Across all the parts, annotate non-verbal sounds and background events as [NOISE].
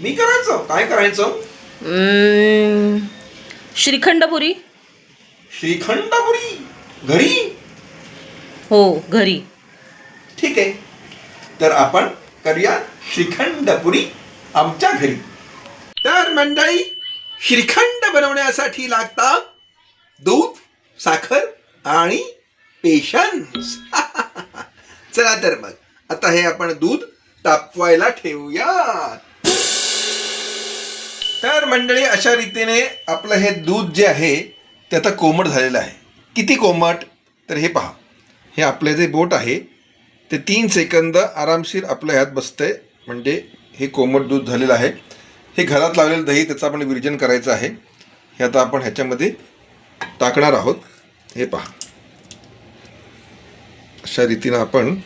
मी करायचं? काय करायचं? हम्म, श्रीखंडपुरी. श्रीखंडपुरी? घरी? हो घरी. ठीक आहे. तर आपण करूया श्रीखंडपुरी आमच्या घरी. तर मंडळी श्रीखंड बनवण्यासाठी लागतात दूध साखर आणि पेशन्स [LAUGHS] चला तर मग. आता हे आपण दूध तापवायला ठेवूया तर मंडळी अशा रीतीने आपलं हे दूध जे आहे ते आता कोमट झालेलं आहे. किती कोमट? तर हे पहा. हे आपले जे बोट आहे ते तीन सेकंद आरामशीर आपल्या ह्यात बसतंय. म्हणजे हे कोमट दूध झालेलं आहे. हे घरात लावलेलं दही त्याचं आपण विर्जन करायचं आहे. हे आता आपण ह्याच्यामध्ये टाकणार आहोत. हे पहा. अशा रीतीनं आपण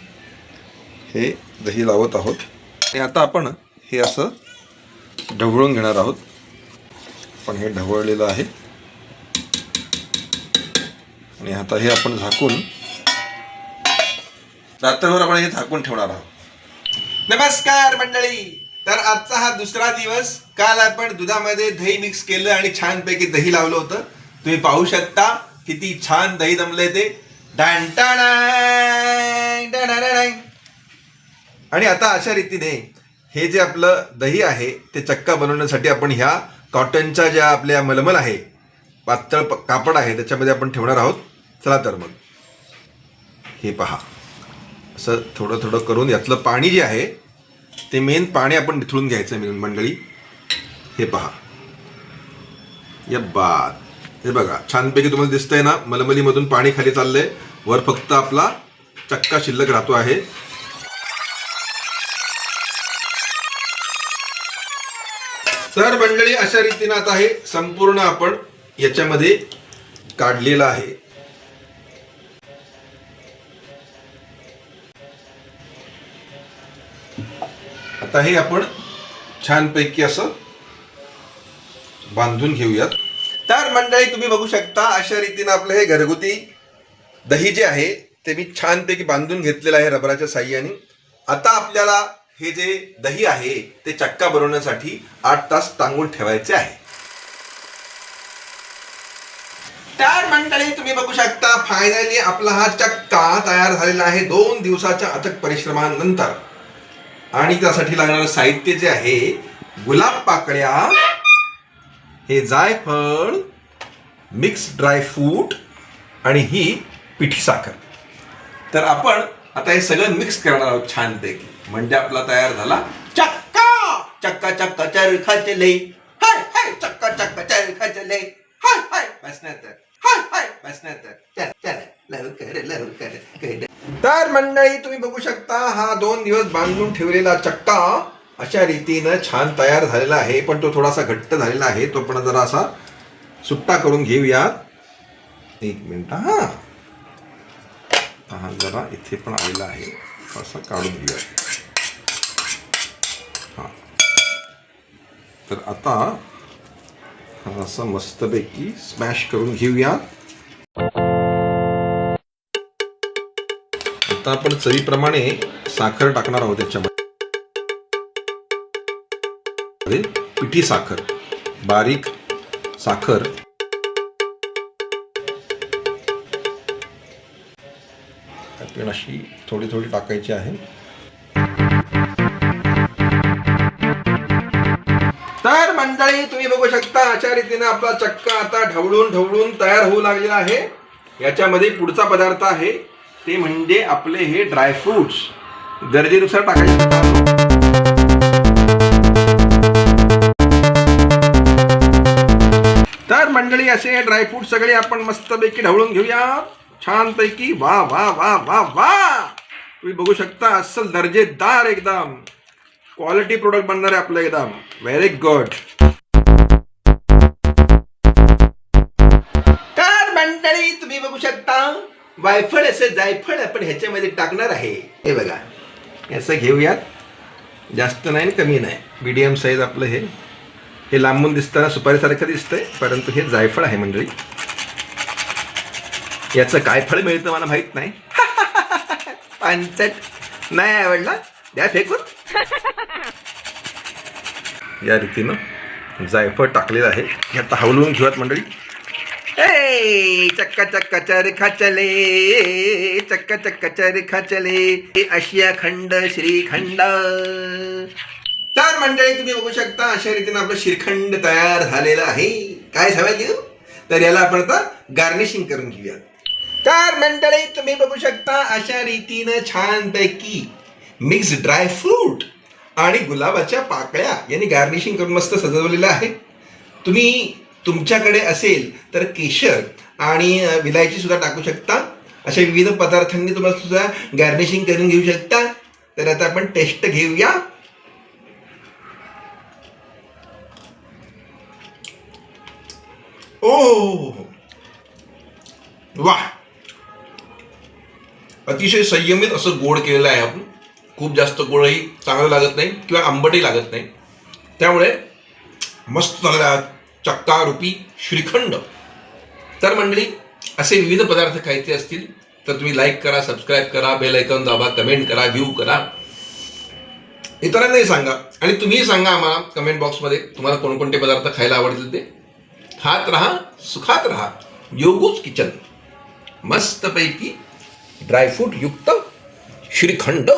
हे दही लावत आहोत. आणि आता आपण हे असं ढवळून घेणार आहोत. पण हे ढवळलेलं आहे. आणि आता हे आपण झाकून रात्रभर आपण हे झाकून ठेवणार आहोत. नमस्कार मंडळी. तर आजचा हा दुसरा दिवस काल आपण दुधामध्ये दही मिक्स केलं आणि छानपैकी दही लावलं होतं. तुम्ही पाहू शकता किती छान दही जमलंय ते. आणि आता अशा रीतीने हे जे आपलं दही आहे ते चक्का बनवण्यासाठी आपण ह्या कॉटनच्या ज्या आपल्या मलमल आहे पातळ प- कापड आहे त्याच्यामध्ये आपण ठेवणार आहोत. चला तर मग. हे पहा. असं थोडं थोडं करून यातलं पाणी जे आहे ते मेन पाणी आपण निथळून घ्यायचं मेन मंडळी. हे पहा. या बाद. हे बघा छानपैकी तुम्हाला दिसतंय ना मलमलीमधून पाणी खाली चाललंय. वर फक्त आपला चक्का शिल्लक राहतो आहे. तर मंडळी अशा रीतीनं आता हे संपूर्ण आपण याच्यामध्ये काढलेलं आहे. आता हे आपण छानपैकी असं बांधून घेऊयात. तर मंडळी तुम्ही बघू शकता अशा रीतीनं आपलं हे घरगुती दही जे आहे ते मी छानपैकी बांधून घेतलेलं आहे रबराच्या साह्याने. आता आपल्याला हे जे दही आहे ते चक्का बनवण्यासाठी आठ तास टांगून ठेवायचे आहे. तर मंडळी तुम्ही बघू शकता फायनली आपला हा चक्का तयार झालेला आहे दोन दिवसाच्या अथक परिश्रमानंतर. आणि त्यासाठी लागणारं साहित्य जे आहे गुलाब पाकळ्या हे जायफळ मिक्स ड्रायफ्रूट आणि ही पिठी साखर. तर आपण आता हे सगळं मिक्स करणार आहोत छानपैकी म्हणजे आपला तयार झाला चक्का! चक्का चक्का चरखा चले हाय हाय चक्का चक्का चरखा चले हाय हाय. बसण्यात हाय हाय. बसण्यात चल चल. लवकर लवकर. तर मंडळी तुम्ही बघू शकता हा दोन दिवस बांधून ठेवलेला चक्का अशा रीतीनं छान तयार झालेला आहे. पण तो थोडासा घट्ट झालेला आहे. तो पण जरा असा सुट्टा करून घेऊयात एक मिनिट हा. हा जरा इथे पण आलेला आहे. असं काढून घेऊया. तर आता हा असं मस्तपैकी स्मॅश करून घेऊया. आता आपण चवीप्रमाणे साखर टाकणार आहोत त्याच्यामध्ये पिठी साखर बारीक साखर. आपण अशी थोडी थोडी टाकायची आहे. तर मंडळी तुम्ही बघू शकता अशा रीतीने आपला चक्का आता ढवळून ढवळून तयार होऊ लागलेला आहे. याच्यामध्ये पुढचा पदार्थ आहे ते म्हणजे आपले हे ड्रायफ्रुट्स गरजेनुसार टाकायचे. तर मंडळी असे ड्रायफ्रूट सगळे आपण मस्तपैकी ढवळून घेऊया. छानपैकी वा वा वा वा वा. तुम्ही बघू शकता अस्सल दर्जेदार एकदम. क्वालिटी प्रोडक्ट बनणार आहे आपलं एकदम. व्हेरी गुड तर मंडळी तुम्ही बघू शकता वायफळ असे जायफळ आपण ह्याच्यामध्ये टाकणार आहे. हे बघा असं घेऊयात. जास्त नाही आणि कमी नाही. मीडियम साईज आपलं हे. हे लांबून दिसताना सुपारीसारखं दिसतंय परंतु हे जायफळ आहे मंडळी. याचं काय फळ मिळतं मला माहीत नाही. [LAUGHS] पानसट नाही आवडला? द्या फेकून. या रीतीनं जायफळ टाकलेलं आहे. हे आता हवलवून घेऊयात मंडळी. ए चक्का चक्का चरखा चले चक्का चक्का चरखा चले आशिया खंड श्रीखंड. तर मंडळी तुम्ही बघू शकता अशा रीतीनं आपलं श्रीखंड तयार झालेलं आहे. काय झालं तर याला आपण आता गार्निशिंग करून घेऊया तर मंडळी तुम्ही बघू शकता अशा रीतीनं छानपैकी मिक्स ड्राय फ्रूट आणि गुलाबाच्या पाकळ्या यांनी गार्निशिंग करून मस्त सजवलेलं आहे. तुम्ही तुमच्याकडे असेल तर केशर आणि विलायची सुद्धा टाकू शकता. अशा विविध पदार्थांनी तुम्हाला सुद्धा गार्निशिंग करून घेऊ शकता. तर आता आपण टेस्ट घेऊया. ओ हो, हो, हो, वा अतिशय संयमित असं गोड केलेलं आहे आपण. खूप जास्त गोळही चांगलं लागत नाही किंवा आंबटही लागत नाही. त्यामुळे मस्त झालेला चक्कारूपी श्रीखंड. तर मंडळी असे विविध पदार्थ खायचे असतील तर तुम्ही लाईक करा सबस्क्राईब करा बेल ऐकून दाबा कमेंट करा व्ह्यू करा. इतरांनाही सांगा आणि तुम्हीही सांगा आम्हाला कमेंट बॉक्समध्ये तुम्हाला कोणकोणते पदार्थ खायला आवडतील ते. खात राहा सुखात राहा. योगूच किचन. मस्तपैकी ड्रायफ्रूट युक्त श्रीखंड.